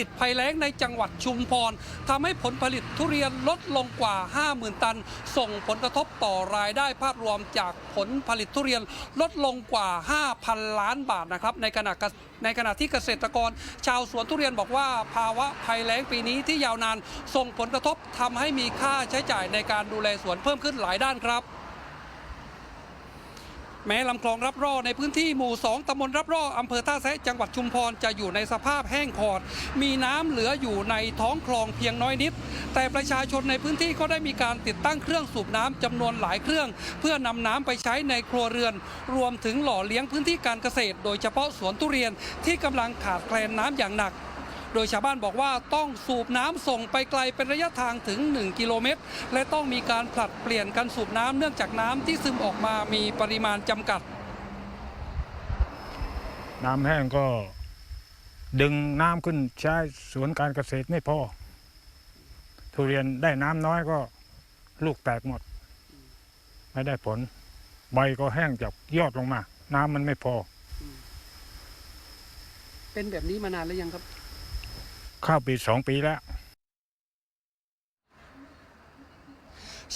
ฤตภัยแล้งในจังหวัดชุมพรทำให้ผลผลิตทุเรียนลดลงกว่า 50,000 ตัน ส่งผลกระทบต่อรายได้ภาพรวมจากผลผลิตทุเรียนลดลงกว่า 5,000 ล้านบาทนะครับในขณะในขณะที่เกษตรกร ชาวสวนทุเรียนบอกว่า ภาวะภัยแล้งปีนี้ที่ยาวนานส่งผลกระทบทำให้มีค่าใช้จ่ายในการดูแลสวนเพิ่มขึ้นหลายด้านครับ แม้ลำคลองรับร่อในพื้นที่หมู่ 2ตำบลรับร่ออำเภอท่าแซะจังหวัดชุมพรจะอยู่ในสภาพแห้งขอด มีน้ำเหลืออยู่ในท้องคลองเพียงน้อยนิด แต่ประชาชนในพื้นที่ก็ได้มีการติดตั้งเครื่องสูบน้ำจำนวนหลายเครื่อง เพื่อนำน้ำไปใช้ในครัวเรือน รวมถึงหล่อเลี้ยงพื้นที่การเกษตร โดยเฉพาะสวนทุเรียนที่กำลังขาดแคลนน้ำอย่างหนัก โดยชาวบ้านบอกว่าต้องสูบน้ำส่งไปไกลเป็นระยะทางถึง 1 กิโลเมตร และต้องมีการผลัดเปลี่ยนกันสูบน้ำเนื่องจากน้ำที่ซึมออกมามีปริมาณจำกัด น้ำแห้งก็ดึงน้ำขึ้นใช้สวนการเกษตรไม่พอทุเรียนได้น้ำน้อยก็ลูกแตกหมด ไม่ได้ผล ใบก็แห้งจากยอดลงมา น้ำมันไม่พอ เป็นแบบนี้มานานแล้วยังครับ เข้าปีสองปีแล้ว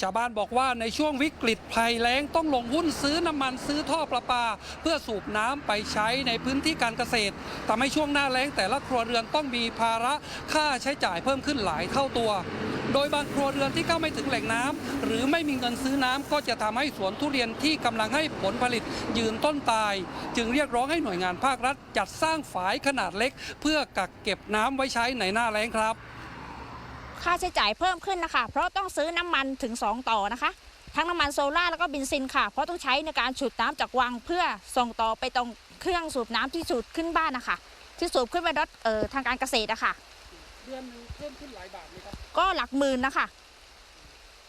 ชาวบ้านบอกว่าในช่วงวิกฤตภัยแล้งต้องลงหุ้นซื้อน้ำมันซื้อท่อประปา เพื่อสูบน้ำไปใช้ในพื้นที่การเกษตรทำให้ช่วงหน้าแล้งแต่ละครัวเรือนต้องมีภาระค่าใช้จ่ายเพิ่มขึ้นหลายเท่าตัว โดยบางครัวเรือนที่เข้าไม่ถึงแหล่งน้ำหรือไม่มีเงินซื้อน้ำก็จะทำให้สวนทุเรียนที่กำลังให้ผลผลิตยืนต้นตาย จึงเรียกร้องให้หน่วยงานภาครัฐ จัดสร้างฝายขนาดเล็ก เพื่อกักเก็บน้ำไว้ใช้ในหน้าแล้งครับ ค่าใช้จ่ายเพิ่มขึ้นนะคะ เพราะต้องซื้อน้ำมันถึง 2 ต่อนะคะทั้งน้ำมันโซล่าแล้วก็เบนซินค่ะ เพราะต้องใช้ในการสูบน้ำจากวังเพื่อส่งต่อไปตรงเครื่องสูบน้ำที่สูบขึ้นบ้านนะคะที่สูบขึ้นไปรถเอ่อทางการเกษตรอะค่ะ เดือนนึงเพิ่มขึ้นหลายบาทไหมครับ ก็หลักหมื่นนะคะ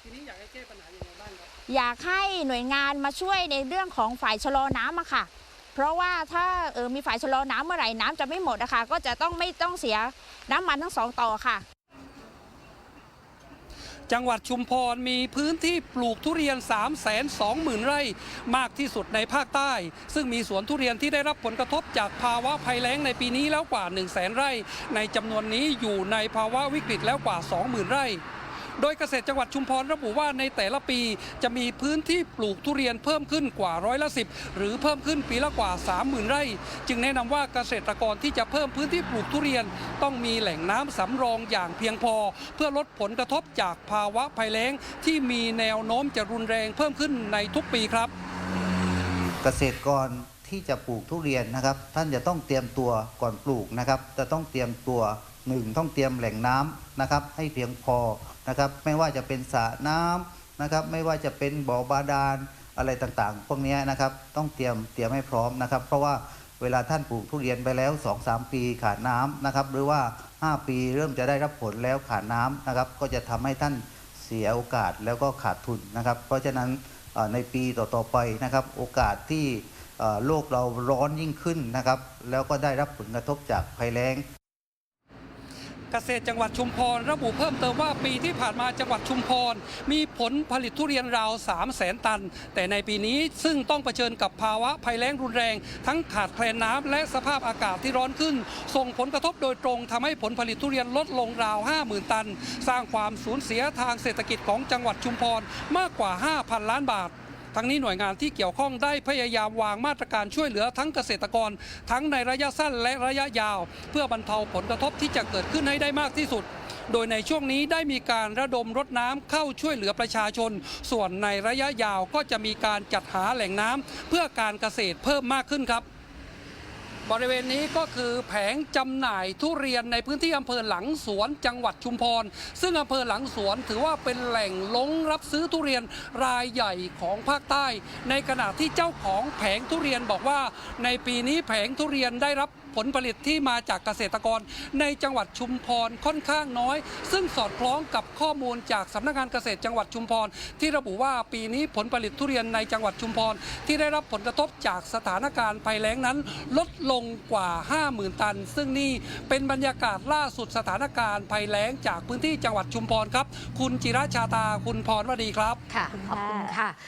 ทีนี้อยากให้แก้ปัญหายังไงบ้างครับ อยากให้หน่วยงานมาช่วยในเรื่องของฝ่ายชะลอน้ำอะค่ะ เพราะว่าถ้าเออมีฝ่ายชะลอน้ำเมื่อไหร่น้ำจะไม่หมดนะคะก็จะต้องไม่ต้องเสียน้ำมันทั้งสองต่อค่ะ จังหวัดชุมพรมีพื้นที่ปลูกทุเรียน 3 2 0 0 0 0 ไร่ มากที่สุดในภาคใต้ ซึ่งมีสวนทุเรียนที่ได้รับผลกระทบจากภาวะภัยแล้งในปีนี้แล้วกว่า 100,000 ไร่ ในจำนวนนี้อยู่ในภาวะวิกฤตแล้วกว่า 20,000 ไร่ โดยเกษตรจังหวัดชุมพรระบุว่าในแต่ละปีจะมีพื้นที่ปลูกทุเรียนเพิ่มขึ้นกว่าร้อยละสิหรือเพิ่มขึ้นปีละกว่า 30,000 ไร่ จึงแนะนำว่าเกษตรกรที่จะเพิ่มพื้นที่ปลูกทุเรียน ต้องมีแหล่งน้ำสำรองอย่างเพียงพอ เพื่อลดผลกระทบจากภาวะภัยแล้ง ที่มีแนวโน้มจะรุนแรงเพิ่มขึ้นในทุกปีครับ เกษตรกรที่จะปลูกทุเรียนนะครับ ท่านจะต้องเตรียมตัวก่อนปลูกนะครับจะต้องเตรียมตัว หนึ่งต้องเตรียมแหล่งน้ำนะครับ ให้เพียงพอนะครับ ไม่ว่าจะเป็นสระน้ำนะครับ ไม่ว่าจะเป็นบ่อบาดาลอะไรต่างๆ พวกนี้นะครับต้องเตรียมเตรียมให้พร้อมนะครับ เพราะว่าเวลาท่านปลูกทุเรียนไปแล้ว 2-3 ปีขาดน้ำนะครับ หรือว่า 5 ปีเริ่มจะได้รับผลแล้วขาดน้ำนะครับ ก็จะทำให้ท่านเสียโอกาสแล้วก็ขาดทุนนะครับ เพราะฉะนั้นในปีต่อๆไปนะครับ โอกาสที่โลกเราร้อนยิ่งขึ้นนะครับ แล้วก็ได้รับผลกระทบจากภัยแล้ง เกษตรจังหวัดชุมพร ระบุเพิ่มเติมว่าปีที่ผ่านมาจังหวัดชุมพร มีผลผลิตทุเรียนราว 3 0 0แสนตัน แต่ในปีนี้ซึ่งต้องเผชิญกับภาวะภัยแล้งรุนแรง ทั้งขาดแคลนน้ำและสภาพอากาศที่ร้อนขึ้น ส่งผลกระทบโดยตรงทำให้ผลผลิตทุเรียนลดลงราว 50,000 ตัน สร้างความสูญเสียทางเศรษฐกิจของจังหวัดชุมพรมากกว่า 5,000 ล้านบาท ทั้งนี้หน่วยงานที่เกี่ยวข้องได้พยายามวางมาตรการช่วยเหลือทั้งเกษตรกร ทั้งในระยะสั้นและระยะยาว เพื่อบรรเทาผลกระทบที่จะเกิดขึ้นให้ได้มากที่สุดโดยในช่วงนี้ได้มีการระดมรถน้ำเข้าช่วยเหลือประชาชน ส่วนในระยะยาวก็จะมีการจัดหาแหล่งน้ำเพื่อการเกษตรเพิ่มมากขึ้นครับ บริเวณนี้ก็คือแผงจำหน่ายทุเรียนในพื้นที่อำเภอหลังสวนจังหวัดชุมพร ซึ่งอำเภอหลังสวนถือว่าเป็นแหล่งลงรับซื้อทุเรียนรายใหญ่ของภาคใต้ ในขณะที่เจ้าของแผงทุเรียนบอกว่า ในปีนี้แผงทุเรียนได้รับผลผลิตที่มาจากเกษตรกรในจังหวัดชุมพรค่อนข้างน้อย ซึ่งสอดคล้องกับข้อมูลจากสำนักงานเกษตรจังหวัดชุมพร ที่ระบุว่าปีนี้ผลผลิตทุเรียนในจังหวัดชุมพร ที่ได้รับผลกระทบจากสถานการณ์ภัยแล้งนั้น ลดลลงกว่า 50,000 ตัน ซึ่งนี่เป็นบรรยากาศล่าสุดสถานการณ์ภัยแล้งจากพื้นที่จังหวัดชุมพรครับ คุณจิราชาตาคุณพรวดีครับ ค่ะ ขอบคุณค่ะ